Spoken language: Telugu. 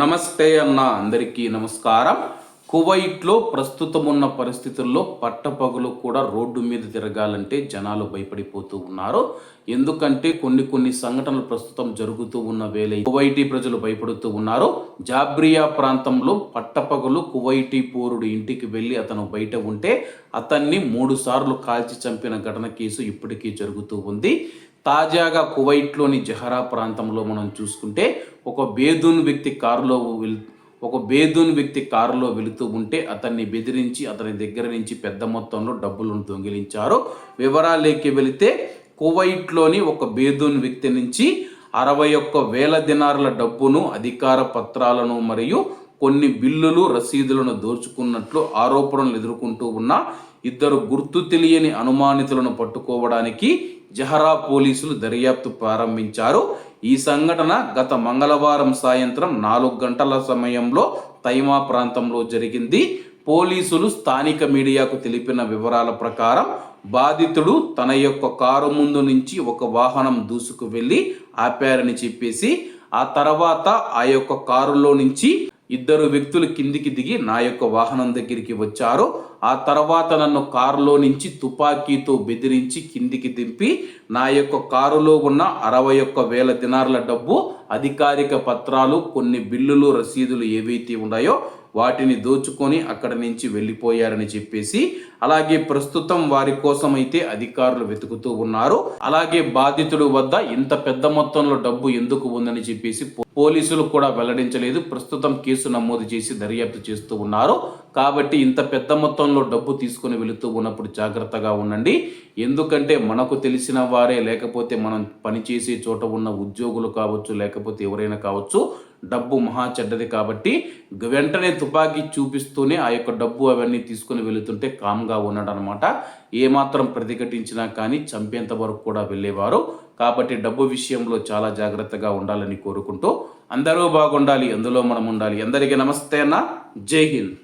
నమస్తే అన్న అందరికీ నమస్కారం. కువైట్లో ప్రస్తుతం ఉన్న పరిస్థితుల్లో పట్టపగలు కూడా రోడ్డు మీద తిరగాలంటే జనాలు భయపడిపోతూ ఉన్నారు. ఎందుకంటే కొన్ని కొన్ని సంఘటనలు ప్రస్తుతం జరుగుతూ ఉన్న వేళ కువైటీ ప్రజలు భయపడుతూ ఉన్నారు. జాబ్రియా ప్రాంతంలో పట్టపగలు కువైటీ పౌరుడు ఇంటికి వెళ్ళి అతను బయట ఉంటే అతన్ని మూడు సార్లు కాల్చి చంపిన ఘటన కేసు ఇప్పటికీ జరుగుతూ ఉంది. తాజాగా కువైట్లోని జహరా ప్రాంతంలో మనం చూసుకుంటే ఒక బేదూన్ వ్యక్తి కారులో వెళ్ ఒక బేదూన్ వ్యక్తి కారులో వెళుతూ ఉంటే అతన్ని బెదిరించి అతని దగ్గర నుంచి పెద్ద మొత్తంలో డబ్బులను దొంగిలించారు. వివరాలేకి వెళితే కువైట్లోని ఒక బేదూన్ వ్యక్తి నుంచి అరవై ఒక్క వేల దినారుల డబ్బును అధికార పత్రాలను మరియు కొన్ని బిల్లులు రసీదులను దోచుకున్నట్లు ఆరోపణలు ఎదుర్కొంటూ ఉన్న ఇద్దరు గుర్తు తెలియని అనుమానితులను పట్టుకోవడానికి జహరా పోలీసులు దర్యాప్తు ప్రారంభించారు. ఈ సంఘటన గత మంగళవారం సాయంత్రం నాలుగు గంటల సమయంలో తైమా ప్రాంతంలో జరిగింది. పోలీసులు స్థానిక మీడియాకు తెలిపిన వివరాల ప్రకారం బాధితుడు తన యొక్క కారు ముందు నుంచి ఒక వాహనం దూసుకు వెళ్ళి ఆపారని చెప్పేసి ఆ తర్వాత ఆ యొక్క కారులో నుంచి ఇద్దరు వ్యక్తులు కిందికి దిగి నా యొక్క వాహనం దగ్గరికి వచ్చారు. ఆ తర్వాత నన్ను కారులో నుంచి తుపాకీతో బెదిరించి కిందికి దింపి నా యొక్క కారులో ఉన్న అరవై ఒక్క వేల దినార్ల డబ్బు అధికారిక పత్రాలు కొన్ని బిల్లులు రసీదులు ఏవైతే ఉన్నాయో వాటిని దోచుకొని అక్కడ నుంచి వెళ్ళిపోయారని చెప్పేసి అలాగే ప్రస్తుతం వారి కోసం అయితే అధికారులు వెతుకుతూ ఉన్నారు. అలాగే బాధితుడు వద్ద ఇంత పెద్ద మొత్తంలో డబ్బు ఎందుకు ఉందని చెప్పేసి పో- పోలీసులు కూడా వెల్లడించలేదు. ప్రస్తుతం కేసు నమోదు చేసి దర్యాప్తు చేస్తూ ఉన్నారు. కాబట్టి ఇంత పెద్ద మొత్తంలో డబ్బు తీసుకుని వెళుతూ ఉన్నప్పుడు జాగ్రత్తగా ఉండండి. ఎందుకంటే మనకు తెలిసిన వారే లేకపోతే మనం పనిచేసే చోట ఉన్న ఉద్యోగులు కావచ్చు లేకపోతే ఎవరైనా కావచ్చు డబ్బు మహా చెడ్డది కాబట్టి వెంటనే తుపాకీ చూపిస్తూనే ఆ యొక్క డబ్బు అవన్నీ తీసుకుని వెళుతుంటే కామ్గా ఉన్నాడు అనమాట ఏమాత్రం ప్రతిఘటించినా కానీ చంపేంత వరకు కూడా వెళ్ళేవారు. కాబట్టి డబ్బు విషయంలో చాలా జాగ్రత్తగా ఉండాలని కోరుకుంటూ అందరూ బాగుండాలి అందులో మనం ఉండాలి. అందరికీ నమస్తే అన్న. జై హింద్.